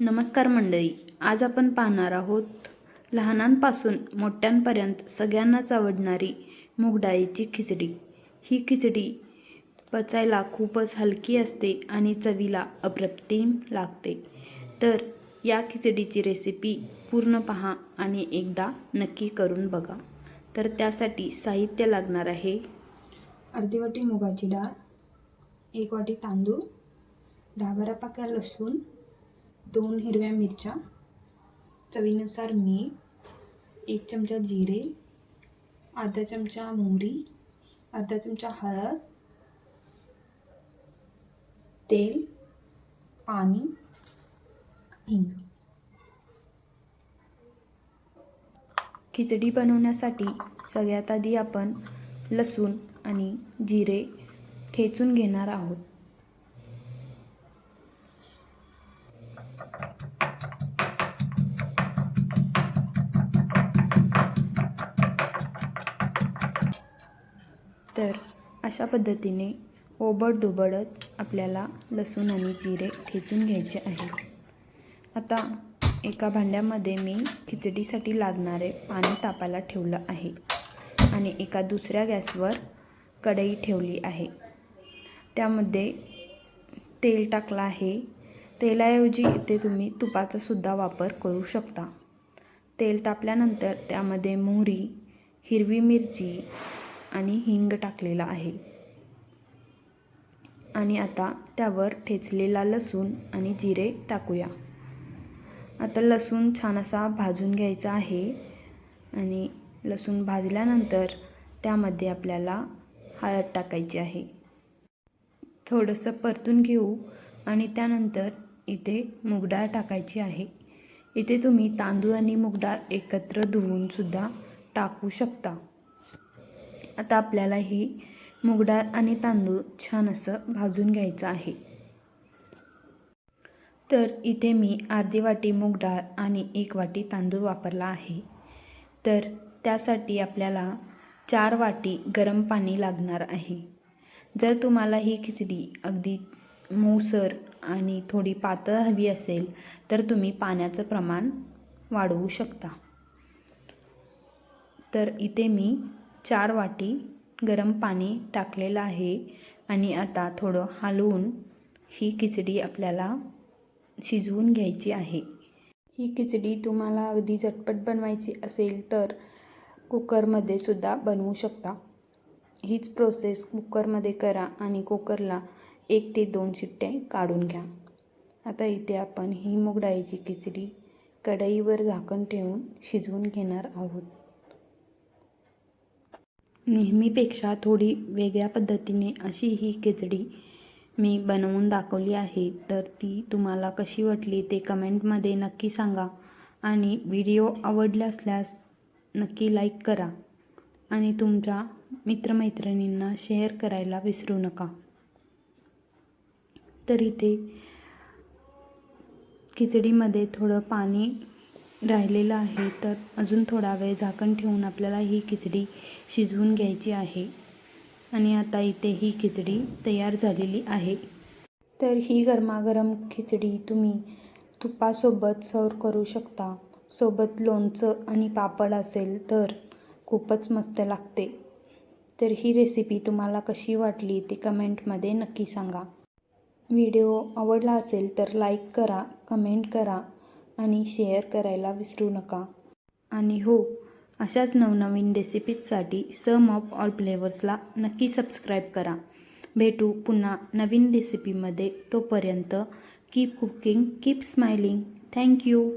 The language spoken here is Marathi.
नमस्कार मंडळी आज आपण पाहणार आहोत लहानांपासून मोठ्यांपर्यंत सगळ्यांनाच आवडणारी मूगडाळीची खिचडी. ही खिचडी पचायला खूपच हलकी असते आणि चवीला अप्रतिम लागते. तर या खिचडीची रेसिपी पूर्ण पहा आणि एकदा नक्की करून बघा. तर त्यासाठी साहित्य लागणार आहे. अर्धी वाटी मुगाची डाळ एक वाटी तांदूळ दहा बारा पाक्या लसूण दोन हिरव्या मिरच्या चवीनुसार मीठ एक चमचा जिरे अर्धा चमचा मोहरी अर्धा चमचा हळद तेल पाणी हिंग. खिचडी बनवण्यासाठी सगळ्यात आधी आपण लसूण आणि जिरे ठेचून घेणार आहोत. तर अशा पद्धतीने ओबड आपल्याला लसूण आणि जिरे ठेचून घ्यायचे आहे. आता एका भांड्यामध्ये मी खिचडीसाठी लागणारे पाणी तापायला ठेवलं आहे आणि एका दुसऱ्या गॅसवर कढई ठेवली आहे. त्यामध्ये तेल टाकलं आहे. तेलाऐवजी इथे तुम्ही तुपाचासुद्धा वापर करू शकता. तेल तापल्यानंतर त्यामध्ये मोहरी हिरवी मिरची आणि हिंग टाकलेला आहे. आणि आता त्यावर ठेचलेला लसूण आणि जिरे टाकूया. आता लसूण छान असा भाजून घ्यायचा आहे. आणि लसूण भाजल्यानंतर त्यामध्ये आपल्याला हळद टाकायची आहे. थोडंसं परतून घेऊ आणि त्यानंतर इथे मुगडाळ टाकायची आहे. इथे तुम्ही तांदूळ आणि मुगडाळ एकत्र धुवूनसुद्धा टाकू शकता. आता आपल्याला ही मुगडाळ आणि तांदूळ छान असं भाजून घ्यायचं आहे. तर इथे मी अर्धी वाटी मूगडाळ आणि एक वाटी तांदूळ वापरला आहे. तर त्यासाठी आपल्याला चार वाटी गरम पाणी लागणार आहे. जर तुम्हाला ही खिचडी अगदी मऊसर आणि थोडी पातळ हवी असेल तर तुम्ही पाण्याचं प्रमाण वाढवू शकता. तर इथे मी चार वाटी गरम पाणी टाकलेलं आहे आणि आता थोडं हलवून ही खिचडी आपल्याला शिजवून घ्यायची आहे. ही खिचडी तुम्हाला अगदी झटपट बनवायची असेल तर कुकरमध्ये सुद्धा बनवू शकता. हीच प्रोसेस कुकरमध्ये करा आणि कुकरला एक ते दोन शिट्टे काढून घ्या. आता इथे आपण ही मुगडाळीची खिचडी कढईवर झाकण ठेवून शिजवून घेणार आहोत. नेहमीपेक्षा थोडी वेगळ्या पद्धतीने अशी ही खिचडी मी बनवून दाखवली आहे. तर ती तुम्हाला कशी वाटली ते कमेंटमध्ये नक्की सांगा आणि व्हिडिओ आवडला असल्यास नक्की लाईक करा आणि तुमच्या मित्रमैत्रिणींना शेअर करायला विसरू नका. तर इथे खिचडीमध्ये थोडं पाणी राहिलेलं आहे तर अजून थोडा वेळ झाकण ठेवून आपल्याला ही खिचडी शिजवून घ्यायची आहे. आणि आता इथे ही खिचडी तयार झालेली आहे. तर ही गरमागरम खिचडी तुम्ही तुपासोबत सर्व करू शकता. सोबत लोणचं आणि पापड असेल तर खूपच मस्त लागते. तर ही रेसिपी तुम्हाला कशी वाटली ते कमेंटमध्ये नक्की सांगा. व्हिडिओ आवडला असेल तर लाईक करा कमेंट करा आणि शेअर करायला विसरू नका. आणि हो अशाच नवनवीन रेसिपीजसाठी सम ऑफ ऑल फ्लेवर्सला नक्की सबस्क्राईब करा. भेटू पुन्हा नवीन रेसिपीमध्ये तोपर्यंत keep cooking keep smiling thank you